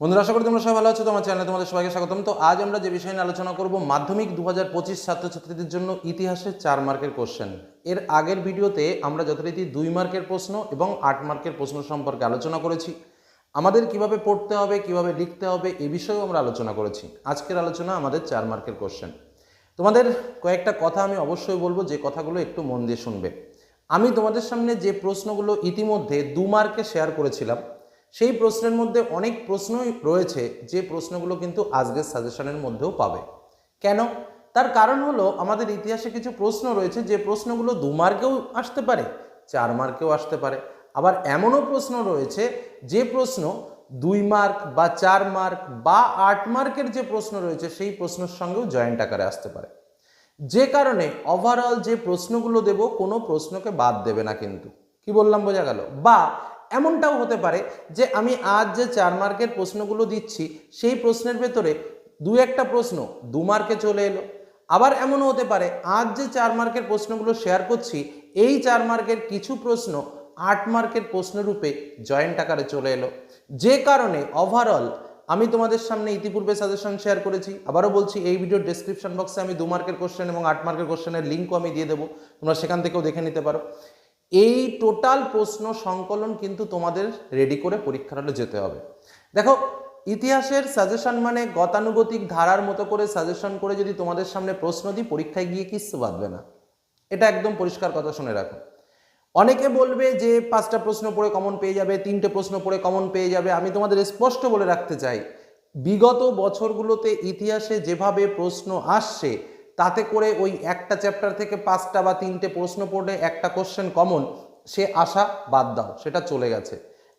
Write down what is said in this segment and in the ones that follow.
বন্ধুরা, আশা করি তোমরা সবাই ভালো আছো, তোমার চ্যানেলে তোমাদের সবাইকে স্বাগতম। তো আজ আমরা যে বিষয় নিয়ে আলোচনা করব, মাধ্যমিক দু হাজার পঁচিশ ছাত্রছাত্রীদের জন্য ইতিহাসের চার মার্কের কোশ্চেন এর আগের ভিডিওতে আমরা যথারীতি দুই মার্কের প্রশ্ন এবং আট মার্কের প্রশ্ন সম্পর্কে আলোচনা করেছি। আমাদের কীভাবে পড়তে হবে, কীভাবে লিখতে হবে, এ বিষয়েও আমরা আলোচনা করেছি। আজকের আলোচনা আমাদের চার মার্কের কোশ্চেন তোমাদের কয়েকটা কথা আমি অবশ্যই বলব, যে কথাগুলো একটু মন দিয়ে শুনবে। আমি তোমাদের সামনে যে প্রশ্নগুলো ইতিমধ্যে দু মার্কে শেয়ার করেছিলাম সেই প্রশ্নের মধ্যে অনেক প্রশ্নই রয়েছে, যে প্রশ্নগুলো কিন্তু আজকের সাজেশনের মধ্যেও পাবে। কেন? তার কারণ হলো, আমাদের ইতিহাসে কিছু প্রশ্ন রয়েছে, যে প্রশ্নগুলো দু মার্কেও আসতে পারে, চার মার্কেও আসতে পারে। আবার এমনও প্রশ্ন রয়েছে, যে প্রশ্ন দুই মার্ক বা চার মার্ক বা আট মার্কের যে প্রশ্ন রয়েছে, সেই প্রশ্নের সঙ্গেও জয়েন্ট আকারে আসতে পারে। যে কারণে ওভারঅল যে প্রশ্নগুলো দেব, কোনো প্রশ্নকে বাদ দেবে না কিন্তু। কি বললাম, বোঝা গেল? বা এমনটাও হতে পারে যে আমি আজ যে চার মার্কের প্রশ্নগুলো দিচ্ছি, সেই প্রশ্নের ভেতরে দু একটা প্রশ্ন দু মার্কে চলে এলো। আবার এমনও হতে পারে, আজ যে চার মার্কের প্রশ্নগুলো শেয়ার করছি, এই চার মার্কের কিছু প্রশ্ন আট মার্কের প্রশ্নরূপে জয়েন্ট আকারে চলে এলো। যে কারণে ওভারঅল আমি তোমাদের সামনে ইতিপূর্বে সাজেশন শেয়ার করেছি, আবারও বলছি, এই ভিডিওর ডেসক্রিপশন বক্সে আমি দু মার্কের কোশ্চেন এবং আট মার্কের কোশ্চেনের লিঙ্কও আমি দিয়ে দেবো, তোমরা সেখান থেকেও দেখে নিতে পারো। এই টোটাল প্রশ্ন সংকলন কিন্তু তোমাদের রেডি করে পরীক্ষার হলে যেতে হবে। দেখো, ইতিহাসের সাজেশন মানে গতানুগতিক ধারার মতো করে সাজেশন করে যদি তোমাদের সামনে প্রশ্ন দিই, পরীক্ষায় গিয়ে কিচ্ছু বাঁধবে না। এটা একদম পরিষ্কার কথা শুনে রাখো। অনেকে বলবে যে, পাঁচটা প্রশ্ন পড়ে কমন পেয়ে যাবে, তিনটে প্রশ্ন পড়ে কমন পেয়ে যাবে। আমি তোমাদের স্পষ্ট বলে রাখতে চাই, বিগত বছরগুলোতে ইতিহাসে যেভাবে প্রশ্ন আসছে তাতে করে ওই একটা চ্যাপ্টার থেকে পাঁচটা বা তিনটে প্রশ্ন পড়লে একটা কোশ্চেন কমন সে আশা বাদ দাও, সেটা চলে গেছে।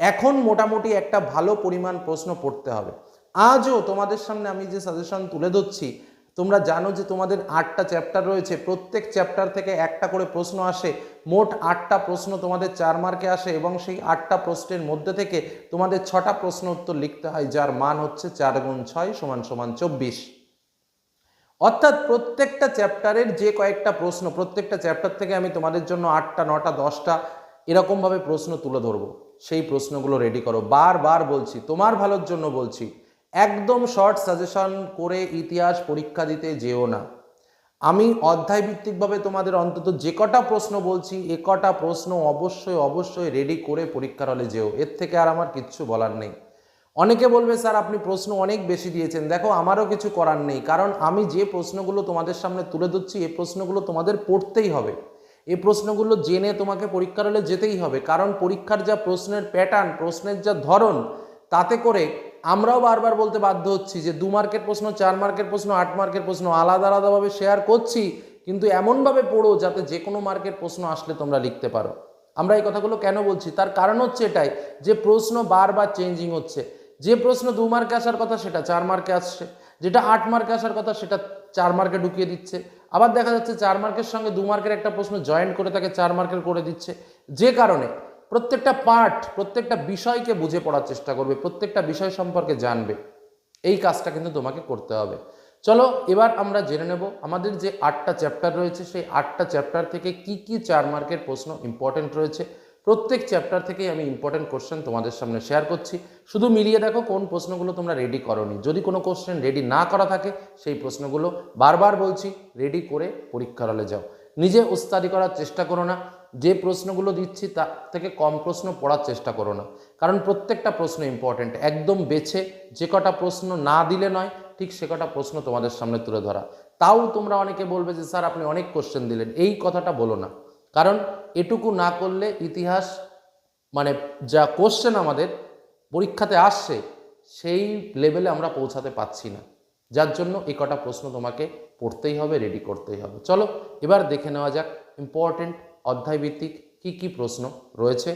এখন মোটামুটি একটা ভালো পরিমাণ প্রশ্ন পড়তে হবে। আজও তোমাদের সামনে আমি যে সাজেশন তুলে ধরছি, তোমরা জানো যে তোমাদের আটটা চ্যাপ্টার রয়েছে, প্রত্যেক চ্যাপ্টার থেকে একটা করে প্রশ্ন আসে, মোট আটটা প্রশ্ন তোমাদের চার মার্কে আসে এবং সেই আটটা প্রশ্নের মধ্যে থেকে তোমাদের ছটা প্রশ্ন উত্তর লিখতে হয়, যার মান হচ্ছে চার গুণ ছয় সমান সমান চব্বিশ। অর্থাৎ প্রত্যেকটা চ্যাপ্টারের যে কয়েকটা প্রশ্ন, প্রত্যেকটা চ্যাপ্টার থেকে আমি তোমাদের জন্য আটটা, নটা, দশটা এরকমভাবে প্রশ্ন তুলে ধরবো। সেই প্রশ্নগুলো রেডি করো। বারবার বলছি, তোমার ভালোর জন্য বলছি, একদম শর্ট সাজেশন করে ইতিহাস পরীক্ষা দিতে যেও না। আমি অধ্যায়ভিত্তিকভাবে তোমাদের অন্তত যে কটা প্রশ্ন বলছি, এ কটা প্রশ্ন অবশ্যই অবশ্যই রেডি করে পরীক্ষার হলে যেও। এর থেকে আর আমার কিচ্ছু বলার নেই। অনেকে বলবে, স্যার, আপনি প্রশ্ন অনেক বেশি দিয়েছেন। দেখো, আমারও কিছু করার নেই। কারণ আমি যে প্রশ্নগুলো তোমাদের সামনে তুলে ধরছি এই প্রশ্নগুলো তোমাদের পড়তেই হবে। এই প্রশ্নগুলো জেনে তোমাকে পরীক্ষার হলে যেতেই হবে। কারণ পরীক্ষার যা প্রশ্নের প্যাটার্ন, প্রশ্নের যা ধরন, তাতে করে আমরাও বারবার বলতে বাধ্য হচ্ছি যে, দু মার্কের প্রশ্ন, চার মার্কের প্রশ্ন, আট মার্কের প্রশ্ন, আলাদা আলাদাভাবে শেয়ার করছি, কিন্তু এমনভাবে পড়ো যাতে যে কোনো মার্কের প্রশ্ন আসলে তোমরা লিখতে পারো। আমরা এই কথাগুলো কেন বলছি? তার কারণ হচ্ছে এটাই যে, প্রশ্ন বারবার চেঞ্জিং হচ্ছে। যে প্রশ্ন দু মার্কে আসার কথা সেটা চার মার্কে আসছে, যেটা আট মার্কে আসার কথা সেটা চার মার্কে ঢুকিয়ে দিচ্ছে। আবার দেখা যাচ্ছে চার মার্কের সঙ্গে দু মার্কের একটা প্রশ্ন জয়েন্ট করে তাকে চার মার্কের করে দিচ্ছে। যে কারণে প্রত্যেকটা পার্ট প্রত্যেকটা বিষয়কে বুঝে পড়ার চেষ্টা করবে, প্রত্যেকটা বিষয় সম্পর্কে জানবে। এই কাজটা কিন্তু তোমাকে করতে হবে। চলো, এবার আমরা জেনে নেব আমাদের যে আটটা চ্যাপ্টার রয়েছে, সেই আটটা চ্যাপ্টার থেকে কি কি চার মার্কের প্রশ্ন ইম্পর্টেন্ট রয়েছে। প্রত্যেক চ্যাপ্টার থেকেই আমি ইম্পর্টেন্ট কোশ্চেন তোমাদের সামনে শেয়ার করছি। শুধু মিলিয়ে দেখো কোন প্রশ্নগুলো তোমরা রেডি করনি। যদি কোনো কোশ্চেন রেডি না করা থাকে, সেই প্রশ্নগুলো বারবার বলছি রেডি করে পরীক্ষার হলে যাও। নিজে উস্তাদি করার চেষ্টা করো না। যে প্রশ্নগুলো দিচ্ছি, তা থেকে কম প্রশ্ন পড়ার চেষ্টা করো না। কারণ প্রত্যেকটা প্রশ্ন ইম্পর্টেন্ট একদম বেছে যে কটা প্রশ্ন না দিলে নয়, ঠিক সে কটা প্রশ্ন তোমাদের সামনে তুলে ধরা। তাও তোমরা অনেকে বলবে যে, স্যার, আপনি অনেক কোশ্চেন দিলেন। এই কথাটা বলো না। কারণ এটুকু না করলে ইতিহাস মানে যা কোশ্চেন আমাদের পরীক্ষাতে আসছে, সেই লেভেলে আমরা পৌঁছাতে পারছি না। যার জন্য এই কটা প্রশ্ন তোমাকে পড়তেই হবে রেডি করতেই হবে। চলো, এবার দেখে নেওয়া যাক ইম্পর্টেন্ট অধ্যায়ভিত্তিক কি কি প্রশ্ন রয়েছে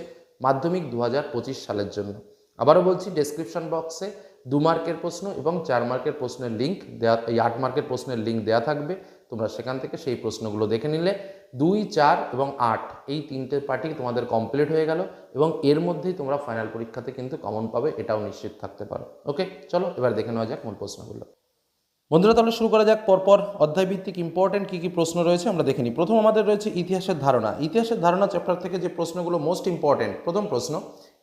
মাধ্যমিক দু হাজার পঁচিশ সালের জন্য। আবারও বলছি ডেসক্রিপশন বক্সে দু মার্কের প্রশ্ন এবং চার মার্কের প্রশ্নের লিঙ্ক দেওয়া এই আট মার্কের প্রশ্নের লিঙ্ক দেওয়া থাকবে। তোমরা সেখান থেকে সেই প্রশ্নগুলো দেখে নিলে দুই, চার এবং আট, এই তিনটে পার্টি তোমাদের কমপ্লিট হয়ে গেল এবং এর মধ্যেই তোমরা ফাইনাল পরীক্ষাতে কিন্তু কমন পাবে, এটাও নিশ্চিত থাকতে পারো। ওকে চলো, এবার দেখে নেওয়া যাক মূল প্রশ্নগুলো। বন্ধুরা, তাহলে শুরু করা যাক পরপর। অধ্যায়ভিত্তিক ইম্পর্টেন্ট কী কী প্রশ্ন রয়েছে আমরা দেখে নিই। প্রথম আমাদের রয়েছে ইতিহাসের ধারণা। ইতিহাসের ধারণা চ্যাপ্টার থেকে যে প্রশ্নগুলো মোস্ট ইম্পর্টেন্ট প্রথম প্রশ্ন,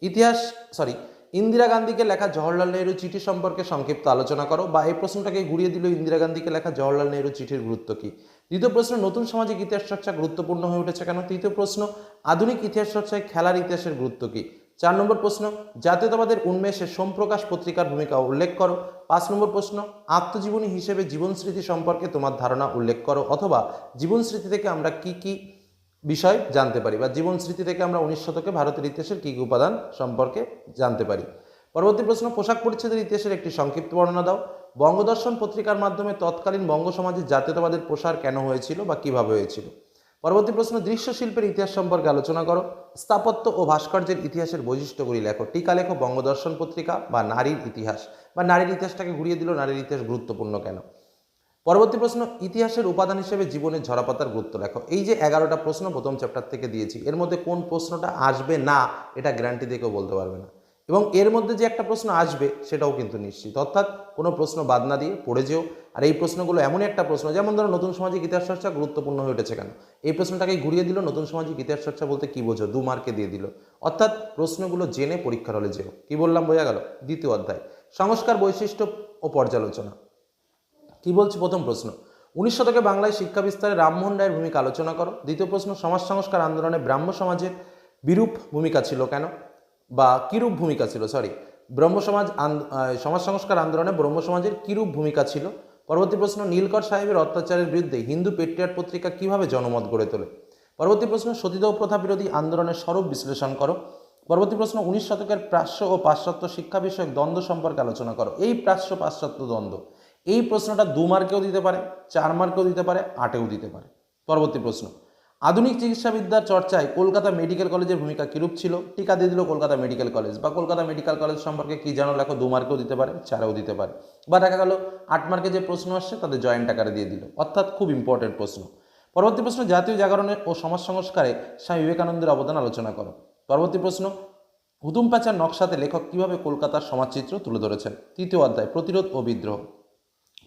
ইতিহাস সরি ইন্দিরা গান্ধীকে লেখা জওহরলাল নেহরু চিঠি সম্পর্কে সংক্ষিপ্ত আলোচনা করো বা এই প্রশ্নটাকে ঘুরিয়ে দিল ইন্দিরা গান্ধীকে লেখা জওহরলাল নেহরু চিঠির গুরুত্ব কি? দ্বিতীয় প্রশ্ন, নতুন সামাজিক ইতিহাস চর্চা গুরুত্বপূর্ণ হয়ে উঠেছে কেন? তৃতীয় প্রশ্ন, আধুনিক ইতিহাস চর্চায় খেলার ইতিহাসের গুরুত্ব কি? চার নম্বর প্রশ্ন, জাতীয়তাবাদের উন্মেষে সোমপ্রকাশ পত্রিকার ভূমিকা উল্লেখ করো। পাঁচ নম্বর প্রশ্ন, আত্মজীবনী হিসেবে জীবন স্মৃতি সম্পর্কে তোমার ধারণা উল্লেখ করো অথবা জীবন স্মৃতি থেকে আমরা কি কি বিষয় জানতে পারি বা জীবন স্মৃতি থেকে আমরা উনিশ শতকে ভারতের ইতিহাসের কী কী উপাদান সম্পর্কে জানতে পারি? পরবর্তী প্রশ্ন, পোশাক পরিচ্ছেদের ইতিহাসের একটি সংক্ষিপ্ত বর্ণনা দাও। বঙ্গদর্শন পত্রিকার মাধ্যমে তৎকালীন বঙ্গ সমাজের জাতীয়তাবাদের প্রসার কেন হয়েছিল বা কীভাবে হয়েছিল? পরবর্তী প্রশ্ন দৃশ্য শিল্পের ইতিহাস সম্পর্কে আলোচনা করো। স্থাপত্য ও ভাস্কর্যের ইতিহাসের বৈশিষ্ট্যগুলি লেখো। টিকা লেখো বঙ্গদর্শন পত্রিকা বা নারীর ইতিহাস। বা নারীর ইতিহাসটাকে ঘুরিয়ে দিল, নারীর ইতিহাস গুরুত্বপূর্ণ কেন? পরবর্তী প্রশ্ন, ইতিহাসের উপাদান হিসেবে জীবনের ঝরাপাতার গুরুত্ব লেখো। এই যে এগারোটা প্রশ্ন প্রথম চ্যাপ্টার থেকে দিয়েছি, এর মধ্যে কোন প্রশ্নটা আসবে না, এটা গ্যারান্টি দিয়ে কেউ বলতে পারবে না। এবং এর মধ্যে যে একটা প্রশ্ন আসবে, সেটাও কিন্তু নিশ্চিত। অর্থাৎ কোনো প্রশ্ন বাদ না দিয়ে পড়ে যেও। আর এই প্রশ্নগুলো এমনই একটা প্রশ্ন, যেমন ধরো নতুন সামাজিক ইতিহাস চর্চা গুরুত্বপূর্ণ হয়ে উঠেছে কেন? এই প্রশ্নটাকে ঘুরিয়ে দিল নতুন সামাজিক ইতিহাস চর্চা বলতে কী বোঝো? দু মার্কে দিয়ে দিল। অর্থাৎ প্রশ্নগুলো জেনে পরীক্ষার হলে যেও। কী বললাম বোঝা গেল? দ্বিতীয় অধ্যায়। সংস্কার, বৈশিষ্ট্য ও পর্যালোচনা। কি বলছি প্রথম প্রশ্ন? উনিশ শতকে বাংলায় শিক্ষা বিস্তারে রামমোহন রায়ের ভূমিকা আলোচনা করো। দ্বিতীয় প্রশ্ন, সমাজ সংস্কার আন্দোলনে ব্রাহ্ম সমাজের বিরূপ ভূমিকা ছিল কেন? বা কিরূপ ভূমিকা ছিল? সরি ব্রহ্ম সমাজ সংস্কার আন্দোলনে ব্রহ্ম সমাজের কিরূপ ভূমিকা ছিল? পরবর্তী প্রশ্ন, নীলকর সাহেবের অত্যাচারের বিরুদ্ধে হিন্দু পেট্রিয়াট পত্রিকা কীভাবে জনমত গড়ে তোলে? পরবর্তী প্রশ্ন, সতীদাহ প্রথা বিরোধী আন্দোলনের স্বরূপ বিশ্লেষণ করো। পরবর্তী প্রশ্ন, উনিশ শতকের প্রাচ্য ও পাশ্চাত্য শিক্ষা বিষয়ক দ্বন্দ্ব সম্পর্কে আলোচনা করো। এই প্রাচ্য পাশ্চাত্য দ্বন্দ্ব, এই প্রশ্নটা দু মার্কেও দিতে পারে, চার মার্কেও দিতে পারে, আটেও দিতে পারে। পরবর্তী প্রশ্ন আধুনিক চিকিৎসাবিদ্যার চর্চায় কলকাতা মেডিকেল কলেজের ভূমিকা কিরূপ ছিল? টিকা দিয়ে দিল কলকাতা মেডিকেল কলেজ। বা কলকাতা মেডিকেল কলেজ সম্পর্কে কী জানো? লেখো, দু মার্কেও দিতে পারে, চারেও দিতে পারে। বা দেখা গেল, আট মার্কে যে প্রশ্ন আসছে তাদের জয়েন্ট আকারে দিয়ে দিল। অর্থাৎ খুব ইম্পর্টেন্ট প্রশ্ন। পরবর্তী প্রশ্ন, জাতীয় জাগরণে ও সমাজ সংস্কারে স্বামী বিবেকানন্দের অবদান আলোচনা করো। পরবর্তী প্রশ্ন হুতুম প্যাচার নকশাতে লেখক কীভাবে কলকাতার সমাজচিত্র তুলে ধরেছেন? তৃতীয় অধ্যায়, প্রতিরোধ ও বিদ্রোহ।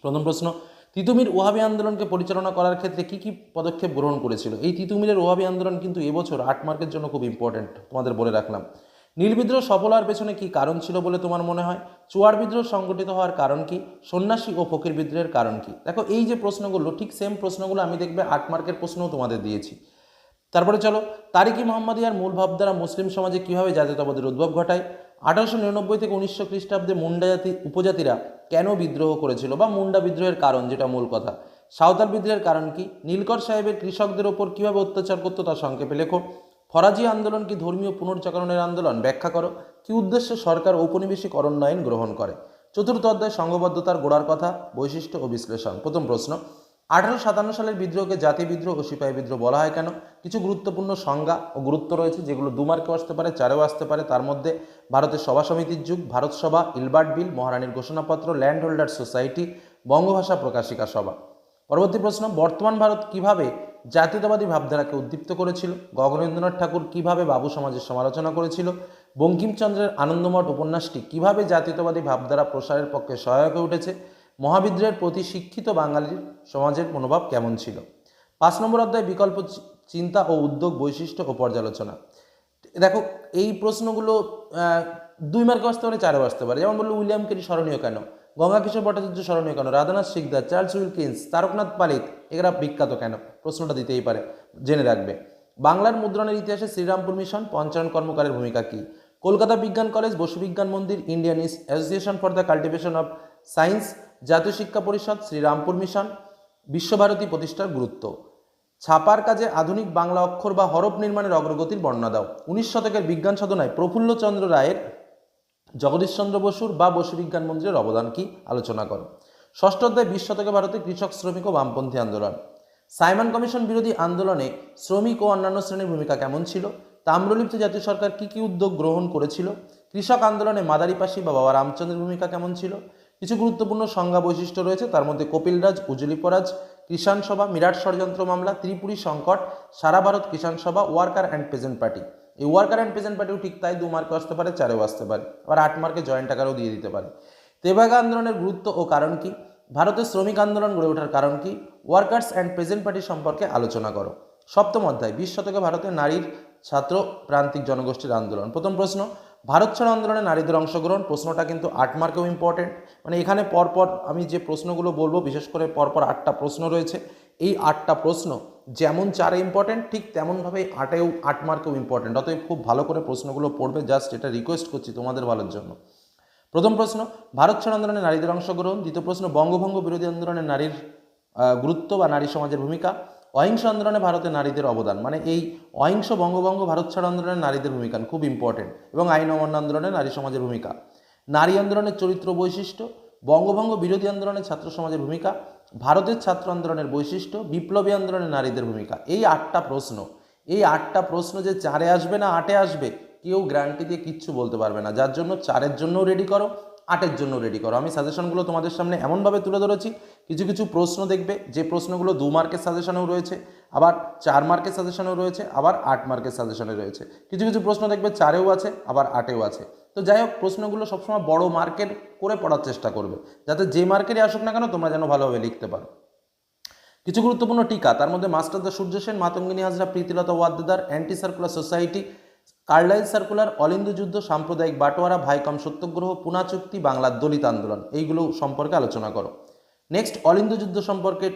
প্রথম প্রশ্ন তিতুমির ওহাবি আন্দোলনকে পরিচালনা করার ক্ষেত্রে কি কি পদক্ষেপ গ্রহণ করেছিল? এই তিতুমিরের ওহাবি আন্দোলন কিন্তু এবছর আট মার্কের জন্য খুব ইম্পর্টেন্ট তোমাদের বলে রাখলাম। নীল বিদ্রোহ সফল হওয়ার পেছনে কি কারণ ছিল বলে তোমার মনে হয়? চুয়ার বিদ্রোহ সংগঠিত হওয়ার কারণ কি? সন্ন্যাসী ও ফকির বিদ্রোহের কারণ কি? দেখো, এই যে প্রশ্নগুলো, ঠিক সেম প্রশ্নগুলো আমি দেখবে আট মার্কের প্রশ্নও তোমাদের দিয়েছি। তারপরে চলো তারিকি মোহাম্মদিয়ার মূল ভাবধারা মুসলিম সমাজে কীভাবে জাতীয়তাবাদের উদ্ভব ঘটায়? আঠারোশো নিরানব্বই থেকে উনিশশো খ্রিস্টাব্দে মুন্ডা জাতি, উপজাতিরা কেন বিদ্রোহ করেছিল বা মুন্ডা বিদ্রোহের কারণ, যেটা মূল কথা। সাঁওতাল বিদ্রোহের কারণ কি? নীলকর সাহেবের কৃষকদের ওপর কীভাবে অত্যাচার করতো তা সংক্ষেপে লেখো। ফরাজি আন্দোলন কি ধর্মীয় পুনর্জাগরণের আন্দোলন? ব্যাখ্যা করো। কি উদ্দেশ্যে সরকার ঔপনিবেশিক অরণ্যায়ন গ্রহণ করে? চতুর্থ অধ্যায়, সংঘবদ্ধতার গোড়ার কথা, বৈশিষ্ট্য ও বিশ্লেষণ। প্রথম প্রশ্ন আঠারোশো সাতান্ন সালের বিদ্রোহকে জাতি বিদ্রোহ ও সিপাহী বিদ্রোহ বলা হয় কেন? কিছু গুরুত্বপূর্ণ সংজ্ঞা ও গুরুত্ব রয়েছে যেগুলো দু মার্কেও আসতে পারে, চারেও আসতে পারে। তার মধ্যে ভারতের সভা সমিতির যুগ, ভারত সভা, ইলবার্ট বিল, মহারানীর ঘোষণাপত্র, land holder society, Bangabhasha Prakashika Sabha. পরবর্তী প্রশ্ন, বর্তমান ভারত কীভাবে জাতীয়তাবাদী ভাবধারাকে উদ্দীপ্ত করেছিল? গগনেন্দ্রনাথ ঠাকুর কীভাবে বাবু সমাজের সমালোচনা করেছিল? বঙ্কিমচন্দ্রের আনন্দমঠ উপন্যাসটি কীভাবে জাতীয়তাবাদী ভাবধারা প্রসারের পক্ষে সহায়ক হয়ে উঠেছে? মহাবিদ্রোহের প্রতি শিক্ষিত বাঙালির সমাজের মনোভাব কেমন ছিল? পাঁচ নম্বর অধ্যায়, বিকল্প চিন্তা ও উদ্যোগ বৈশিষ্ট্য ও পর্যালোচনা। দেখো, এই প্রশ্নগুলো দুই মার্কে আসতে পারে, চারেও আসতে পারে। যেমন বলল, উইলিয়াম কেরি স্মরণীয় কেন? গঙ্গা কিশোর ভট্টাচার্য স্মরণীয় কেন? রাধানাথ শিকদার, চার্লস উইলকিন্স, তারকনাথ পালিত, এরা বিখ্যাত কেন? প্রশ্নটা দিতেই পারে, জেনে রাখবে। বাংলার মুদ্রণের ইতিহাসে শ্রীরামপুর মিশন পঞ্চায়ন কর্মকারের ভূমিকা কী? কলকাতা বিজ্ঞান college, Bose Bigyan Mandir, Indian association for the cultivation of science Jatiya Shiksha Parishad Serampore mission Visva Bharati প্রতিষ্ঠার গুরুত্ব। ছাপার কাজে আধুনিক বাংলা অক্ষর বা হরফ নির্মাণের অগ্রগতির বর্ণনা দাও। উনিশ শতকের বিজ্ঞান সাধনায় প্রফুল্লচন্দ্র রায়ের জগদীশচন্দ্র বসুর বা বসু বিজ্ঞান মন্দিরের অবদান কি? আলোচনা করো। ষষ্ঠ অধ্যায়, বিশ শতকে ভারতে কৃষক, শ্রমিক ও বামপন্থী আন্দোলন। সাইমন কমিশন বিরোধী আন্দোলনে শ্রমিক ও অন্যান্য শ্রেণির ভূমিকা কেমন ছিল? তাম্রলিপ্ত জাতীয় সরকার কী কী উদ্যোগ গ্রহণ করেছিল? কৃষক আন্দোলনে মাদারিপাশি বা বাবা রামচন্দ্রের ভূমিকা কেমন ছিল? কিছু গুরুত্বপূর্ণ সংজ্ঞা বৈশিষ্ট্য রয়েছে। তার মধ্যে কপিলরাজ, উজলিপরাজ, কিষাণ সভা, মিরাট ষড়যন্ত্র মামলা, ত্রিপুরী সংকট, Sara Bharat Kisan Sabha, worker and peasant party. এই ওয়ার্কার অ্যান্ড পেজেন্ট পার্টিও ঠিক তাই দু মার্কে আসতে পারে, চারেও আসতে পারে। আবার আট মার্কে জয়েন্ট আকারেও দিয়ে দিতে পারে। তেভাগা আন্দোলনের গুরুত্ব ও কারণ কি? ভারতের শ্রমিক আন্দোলন গড়ে ওঠার কারণ কি? ওয়ার্কার্স অ্যান্ড পেজেন্ট পার্টি সম্পর্কে আলোচনা করো। সপ্তম অধ্যায়, বিশ শতকে ভারতের নারীর ছাত্র প্রান্তিক জনগোষ্ঠীর আন্দোলন। প্রথম প্রশ্ন ভারত ছাড়ো আন্দোলনে নারীদের অংশগ্রহণ প্রশ্নটা কিন্তু আট মার্কেও ইম্পর্টেন্ট মানে এখানে পরপর আমি যে প্রশ্নগুলো বলব, বিশেষ করে পরপর আটটা প্রশ্ন রয়েছে, এই আটটা প্রশ্ন যেমন চারে ইম্পর্টেন্ট ঠিক তেমনভাবেই আটেও, আট মার্কেও ইম্পর্টেন্ট অতএব খুব ভালো করে প্রশ্নগুলো পড়বে জাস্ট এটা রিকোয়েস্ট করছি তোমাদের ভালোর জন্য। প্রথম প্রশ্ন, ভারত ছাড়ো আন্দোলনে নারীদের অংশগ্রহণ। দ্বিতীয় প্রশ্ন, বঙ্গভঙ্গ বিরোধী আন্দোলনে নারীর গুরুত্ব বা নারী সমাজের ভূমিকা। অহিংস আন্দোলনে ভারতে নারীদের অবদান মানে এই অহিংস বঙ্গভঙ্গ ভারত ছাড় আন্দোলনে নারীদের ভূমিকা খুব ইম্পর্টেন্ট এবং আইন অমান্য আন্দোলনে নারী সমাজের ভূমিকা। নারী আন্দোলনের চরিত্র বৈশিষ্ট্য, বঙ্গভঙ্গ বিরোধী আন্দোলনে ছাত্র সমাজের ভূমিকা, ভারতের ছাত্র আন্দোলনের বৈশিষ্ট্য, বিপ্লবী আন্দোলনে নারীদের ভূমিকা। এই আটটা প্রশ্ন, এই আটটা প্রশ্ন যে চারে আসবে না আটে আসবে, কেউ গ্যারান্টি দিয়ে কিচ্ছু বলতে পারবে না। যার জন্য চারের জন্যও রেডি করো, আটের জন্য রেডি করো। আমি সাজেশনগুলো তোমাদের সামনে এমনভাবে তুলে ধরেছি কিছু কিছু প্রশ্ন দেখবে, যে প্রশ্নগুলো দু মার্কের সাজেশনেও রয়েছে, আবার চার মার্কের সাজেশনেও রয়েছে, আবার আট মার্কের সাজেশনে রয়েছে। কিছু কিছু প্রশ্ন দেখবে চারেও আছে, আবার আটেও আছে। তো যাই হোক, প্রশ্নগুলো সবসময় বড় মার্কের করে পড়ার চেষ্টা করবে, যাতে যে মার্কেরই আসুক না কেন, তোমরা যেন ভালোভাবে লিখতে পারো। কিছু গুরুত্বপূর্ণ টিকা, তার মধ্যে master da Surya Sen, Matangini Hazra, Pritilata Waddedar anti circular society, Carlyle circular, Alinda Yuddha, সাম্প্রদায়িক বাটোয়ারা, ভাইকম সত্যগ্রহ, পুনা চুক্তি, বাংলার দলিত আন্দোলন, এইগুলো সম্পর্কে আলোচনা করো। নেক্সট অলিন্দু যুদ্ধ সম্পর্কে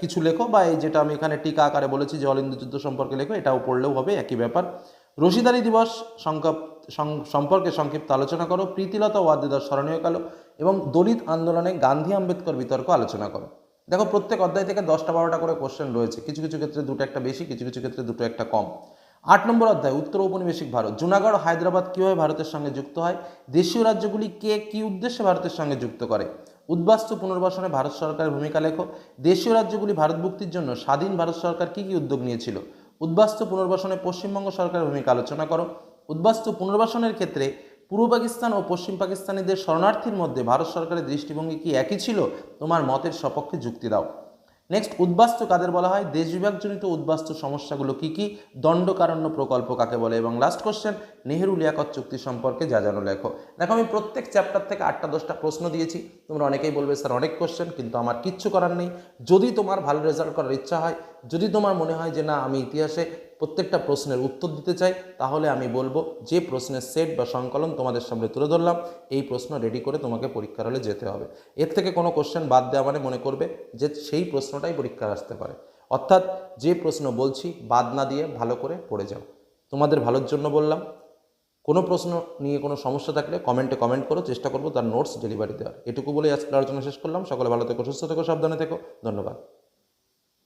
কিছু লেখো বা এই যেটা আমি এখানে টিকা আকারে বলেছি যে অলিন্দু যুদ্ধ সম্পর্কে লেখো, এটাও পড়লেও হবে, একই ব্যাপার। রশিদারি দিবস সংকপ সং- সম্পর্কে সংক্ষিপ্ত আলোচনা করো, প্রীতিলতা ওয়াদ্দেদার স্মরণীয় কালো এবং দলিত আন্দোলনে গান্ধী আম্বেদকর বিতর্ক আলোচনা করো। দেখো, প্রত্যেক অধ্যায় থেকে দশটা বারোটা করে কোশ্চেন রয়েছে, কিছু কিছু ক্ষেত্রে দুটো একটা বেশি, কিছু কিছু ক্ষেত্রে দুটো একটা কম। আট নম্বর অধ্যায়, উত্তর ঔপনিবেশিক ভারত, জুনাগড় হায়দ্রাবাদ কীভাবে ভারতের সঙ্গে যুক্ত হয়, দেশীয় রাজ্যগুলি কে কী উদ্দেশ্যে ভারতের সঙ্গে যুক্ত করে? উদ্বাস্তু পুনর্বাসনে ভারত সরকারের ভূমিকা লেখো। দেশীয় রাজ্যগুলি ভারত ভুক্তির জন্য স্বাধীন ভারত সরকার কী কী উদ্যোগ নিয়েছিল? উদ্বাস্তু পুনর্বাসনে পশ্চিমবঙ্গ সরকারের ভূমিকা আলোচনা করো। উদ্বাস্তু পুনর্বাসনের ক্ষেত্রে পূর্ব পাকিস্তান ও পশ্চিম পাকিস্তানিদের শরণার্থীর মধ্যে ভারত সরকারের দৃষ্টিভঙ্গি কি একই ছিল? তোমার মতের সপক্ষে যুক্তি দাও। নেক্সট উদ্বাস্তু কাদের বলা হয়? দেশ বিভাগজনিত উদ্বাস্তু সমস্যাগুলো কি কি? দণ্ডকারণ্য প্রকল্প কাকে বলে? এবং লাস্ট কোশ্চেন নেহেরু লিয়াকত চুক্তি সম্পর্কে যা জানো লেখো। দেখো, আমি প্রত্যেক চ্যাপ্টার থেকে আটটা দশটা প্রশ্ন দিয়েছি। তোমরা অনেকেই বলবে, স্যার, অনেক কোশ্চেন কিন্তু আমার কিচ্ছু করার নেই। যদি তোমার ভালো রেজাল্ট করার ইচ্ছা হয়, যদি তোমার মনে হয় যে না, আমি ইতিহাসে প্রত্যেকটা প্রশ্নের উত্তর দিতে চাই, তাহলে আমি বলব যে প্রশ্নের সেট বা সংকলন তোমাদের সামনে তুলে ধরলাম, এই প্রশ্ন রেডি করে তোমাকে পরীক্ষার হলে যেতে হবে। এর থেকে কোনো কোশ্চেন বাদ দেওয়া মানে মনে করবে যে সেই প্রশ্নটাই পরীক্ষার আসতে পারে। অর্থাৎ যে প্রশ্ন বলছি, বাদ না দিয়ে ভালো করে পড়ে যাও। তোমাদের ভালোর জন্য বললাম, কোনো প্রশ্ন নিয়ে কোনো সমস্যা থাকলে কমেন্টে কমেন্ট করো, চেষ্টা করব তার নোটস ডেলিভারি দেওয়ার। এটুকু বলে আজকের আলোচনা শেষ করলাম। সকলে ভালো থেকো, সুস্থ থেকো, সাবধানে থেকো। ধন্যবাদ।